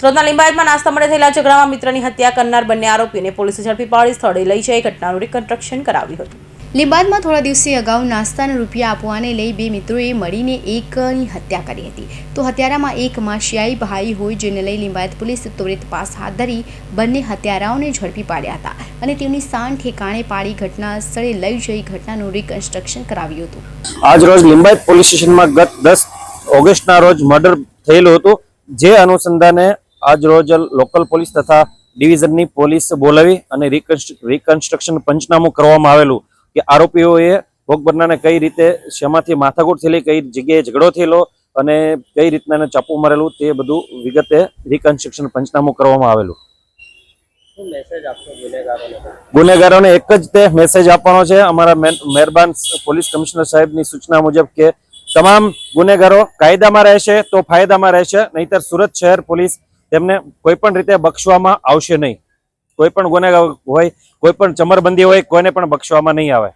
સુરતના લિંબાયતમાં નાસ્તા મળે થયેલા ઝઘડામાં મિત્રની હત્યા કરનાર બંને આરોપીને પોલીસે ઝડપી પાડી સ્થળે લઈ જઈ ઘટનાનું રિકન્સ્ટ્રક્શન કરાવ્યું હતું. લીંબાદમાં થોડા દિવસે અગાઉ નાસ્તાના રૂપિયા આપવાને લઈ બે મિત્રોએ મળીને એકની હત્યા કરી હતી. તો હત્યારામાં એક માશિયાઈ ભાઈ હોય જેને લઈ લિંબાયત પોલીસ ત્વરિત તપાસ હાથ ધરી બંને હત્યારાઓને ઝડપી પાડ્યા હતા અને તેમની સાન ઠેકાણે પાડી ઘટના સ્થળે લઈ જઈ ઘટનાનું રિકન્સ્ટ્રક્શન કરાવ્યું હતું. આજ રોજ લિંબાયત પોલીસ સ્ટેશનમાં ગત દસ ઓગસ્ટના રોજ મર્ડર થયેલું હતું. જે અનુસંધાને આજ રોજ લોકલ પોલીસ તથા ડિવિઝનની પોલીસ બોલાવી અને રિકન્સ્ટ્રક્શન પંચનામું કરવામાં આવેલું કે આરોપીઓએ ભોગબરનાને કઈ રીતે શેમાંથી માથાકૂટ થયેલી કઈ જગ્યાએ ઝઘડો થયેલો અને કઈ રીતના ચાપુ મારેલું તે બધું વિગતે રિકન્સ્ટ્રક્શન પંચનામું કરવામાં આવેલું. ગુનેગારોને? એક જ તે મેસેજ આપવાનો છે. અમારા મહેરબાન પોલીસ કમિશનર સાહેબની સૂચના મુજબ કે તમામ ગુનેગારો કાયદામાં રહેશે તો ફાયદામાં રહેશે નહીતર સુરત શહેર પોલીસ તેમને કોઈ પણ રીતે બક્ષવામાં આવશે નહીં. કોઈ પણ ગુનેગાર હોય, કોઈ પણ ચમરબંધી હોય, કોઈને પણ બક્ષવામાં નહીં આવે.